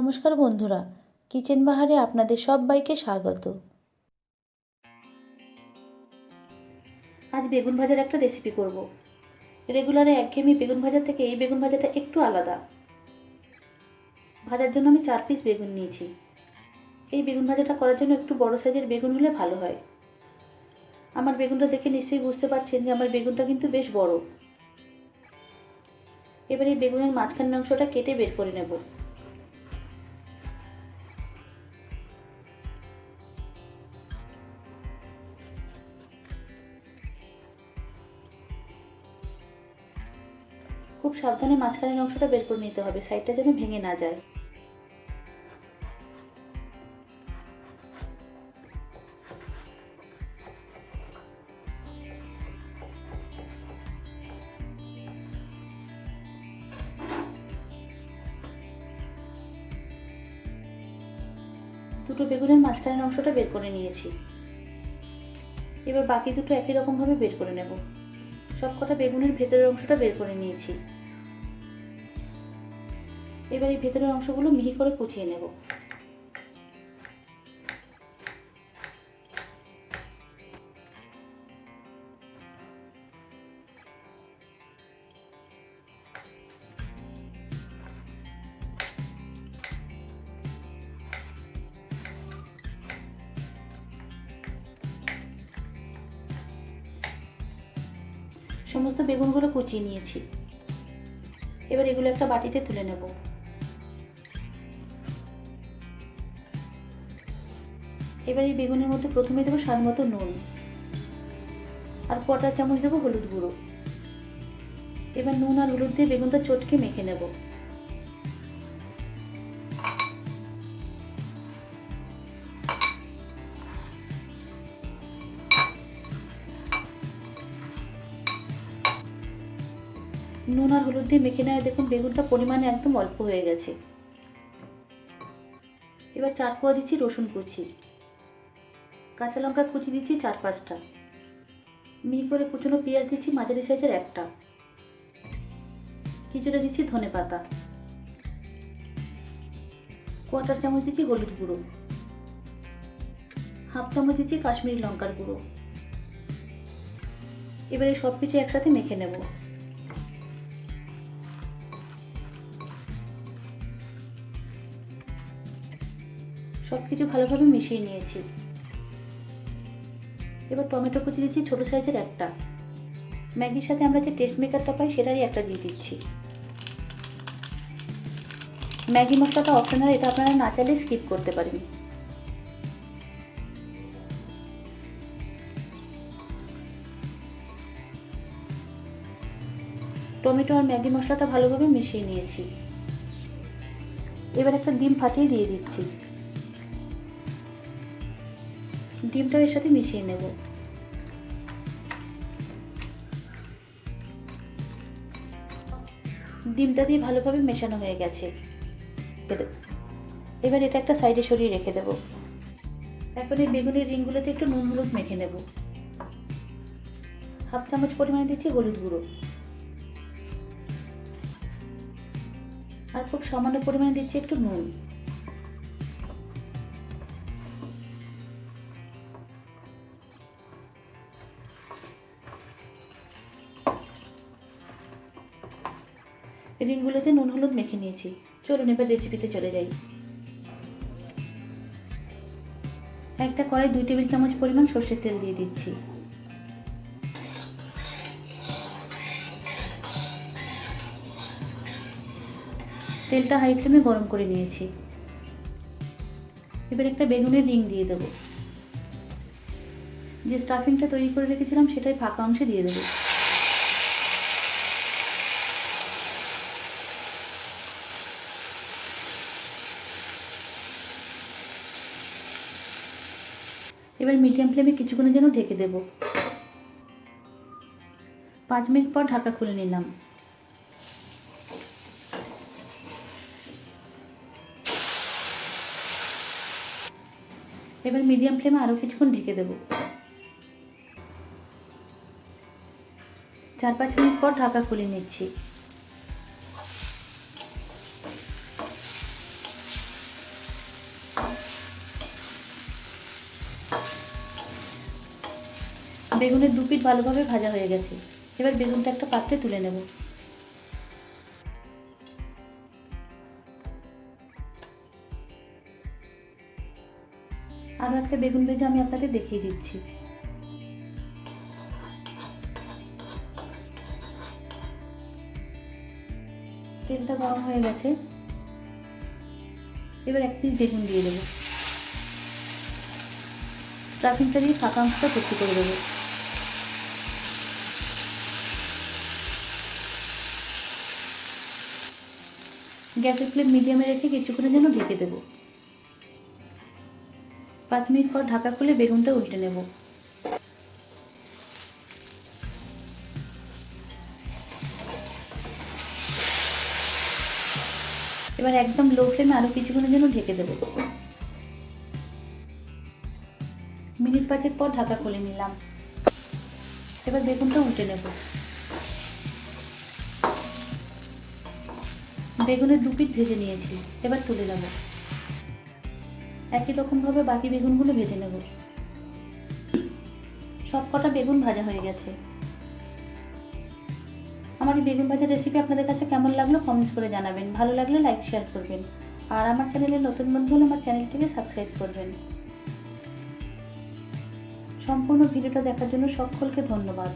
নমস্কার বন্ধুরা, কিচেন বাহারে আপনাদের সবাইকে স্বাগত। আজ বেগুন ভাজার একটা রেসিপি করব। রেগুলারে একঘেয়েমি বেগুন ভাজা থেকে এই বেগুন ভাজাটা একটু আলাদা। ভাজার জন্য আমি চার পিস বেগুন নিয়েছি। এই বেগুন ভাজাটা করার জন্য একটু বড় সাইজের বেগুন হলে ভালো হয়। আমার বেগুনটা দেখে নিশ্চয়ই বুঝতে পারছেন যে আমার বেগুনটা কিন্তু বেশ বড়। এবার এই বেগুনের মাঝখানের অংশটা কেটে বের করে নেব। খুব সাবধানে মাঝখানের অংশটা বের করে নিতে হবে সাইডটা যেন ভেঙে না যায়। দুটো বেগুনের মাঝখানের অংশটা বের করে নিয়েছি। এবার বাকি দুটো একই রকমভাবে বের করে নেব। সবকটা বেগুনের ভেতরের অংশটা বের করে নিয়েছি। এবার এই ভেতরের অংশগুলো মিহি করে কুচিয়ে নেব। সমস্ত বেগুনগুলো কুচিয়ে নিয়েছি। এবার এগুলো একটা বাটিতে তুলে নেব। এবার এই বেগুনের মধ্যে প্রথমে দেবো স্বাদ মতো নুন আর কটা চামচ দেবো হলুদ গুঁড়ো। এবার নুন আর হলুদ দিয়ে বেগুনটা চটকে মেখে নেব। নুন আর হলুদ দিয়ে মেখে নেওয়া দেখুন বেগুনটা পরিমাণে একদম অল্প হয়ে গেছে। এবার চার কোয়া দিচ্ছি রসুন কুচি। কাঁচা লঙ্কা কুচি দিচ্ছি চার পাঁচটা। মিহি করে কুচনো পেঁয়াজ দিচ্ছি, মাঝারি সাইজের একটা। কিছুটা দিচ্ছি ধনে পাতা। কোয়াটার চামচ দিচ্ছি হলুদ গুঁড়ো। হাফ চামচ দিচ্ছি কাশ্মীরি লঙ্কার গুঁড়ো। এবারে সব কিছু একসাথে মেখে নেব। সব কিছু ভালোভাবে মিশিয়ে নিয়েছি। এবার টমেটো কুচি দিচ্ছি, ছোটো সাইজের একটা। ম্যাগির সাথে আমরা যে টেস্ট মেকারটা পাই, সেটারই একটা দিয়ে দিচ্ছি। ম্যাগি মশলাটা অপশনাল এটা আপনারা না চাইলে স্কিপ করতে পারেন। টমেটো আর ম্যাগি মশলাটা ভালোভাবে মিশিয়ে নিয়েছি। এবার একটা ডিম ফাটিয়ে দিয়ে দিচ্ছি। ডিমটা এর সাথে মিশিয়ে নেব। ডিমটা দিয়ে ভালোভাবে মেশানো হয়ে গেছে। এবার এটা একটা সাইডে সরিয়ে রেখে দেব। এখন এই বেগুনের রিংগুলোতে একটু নুন হলুদ মেখে নেব। হাফ চামচ পরিমাণে দিচ্ছি হলুদ গুঁড়ো। আর খুব সামান্য পরিমাণে দিচ্ছি একটু নুন। রিংগুলোতে নুন, হলুদ মেখে নিয়েছি। চলুন এবার রেসিপিতে চলে যাই। একটা কড়াই দুই টেবিল চামচ পরিমাণ সর্ষের তেল দিয়ে দিচ্ছি। তেলটা হাই ফ্লেমে গরম করে নিয়েছি। এবার একটা বেগুনের রিং দিয়ে দেবো। যে স্টাফিংটা তৈরি করে রেখেছিলাম, সেটাই ফাঁকা অংশে দিয়ে দেবো। এবার মিডিয়াম ফ্লেমে কিছুক্ষণের জন্য ঢেকে দেব। পাঁচ মিনিট পর ঢাকা খুলে নিলাম। এবার মিডিয়াম ফ্লেমে আরও কিছুক্ষণ ঢেকে দেব। চার পাঁচ মিনিট পর ঢাকা খুলে নিচ্ছি। বেগুনের দু পিঠ ভালোভাবে ভাজা হয়ে গেছে। এবার বেগুনটা একটা পাত্রে তুলে নেব। আরও একটা বেগুন ভেজে আমি আপনাদের দেখিয়ে দিচ্ছি। তেলটা গরম হয়ে গেছে। এবার এক পিস বেগুন দিয়ে দেবো। স্টাফিংটা দিয়ে ফাঁকা অংশটা ভর্তি করে দেবো। গ্যাসের ফ্লেম মিডিয়ামে রেখে কিছুক্ষণের জন্য ঢেকে দেবো। পাঁচ মিনিট পর ঢাকা খুলে বেগুনটা উল্টে নেব। এবার একদম লো ফ্লেমে আরও কিছুক্ষণের জন্য ঢেকে দেবো। মিনিট পাঁচের পর ঢাকা খুলে নিলাম। এবার বেগুনটা উল্টে নেব। বেগুনের দু পিঠ ভেজে নিয়েছি। এবার তুলে নেব। একই রকমভাবে বাকি বেগুনগুলো ভেজে নেব। সব কটা বেগুন ভাজা হয়ে গেছে। আমার এই বেগুন ভাজা রেসিপি আপনাদের কাছে কেমন লাগল কমেন্টস করে জানাবেন। ভালো লাগলে লাইক শেয়ার করবেন। আর আমার চ্যানেলে নতুন বন্ধু হলে আমার চ্যানেলটিকে সাবস্ক্রাইব করবেন। সম্পূর্ণ ভিডিওটা দেখার জন্য সকলকে ধন্যবাদ।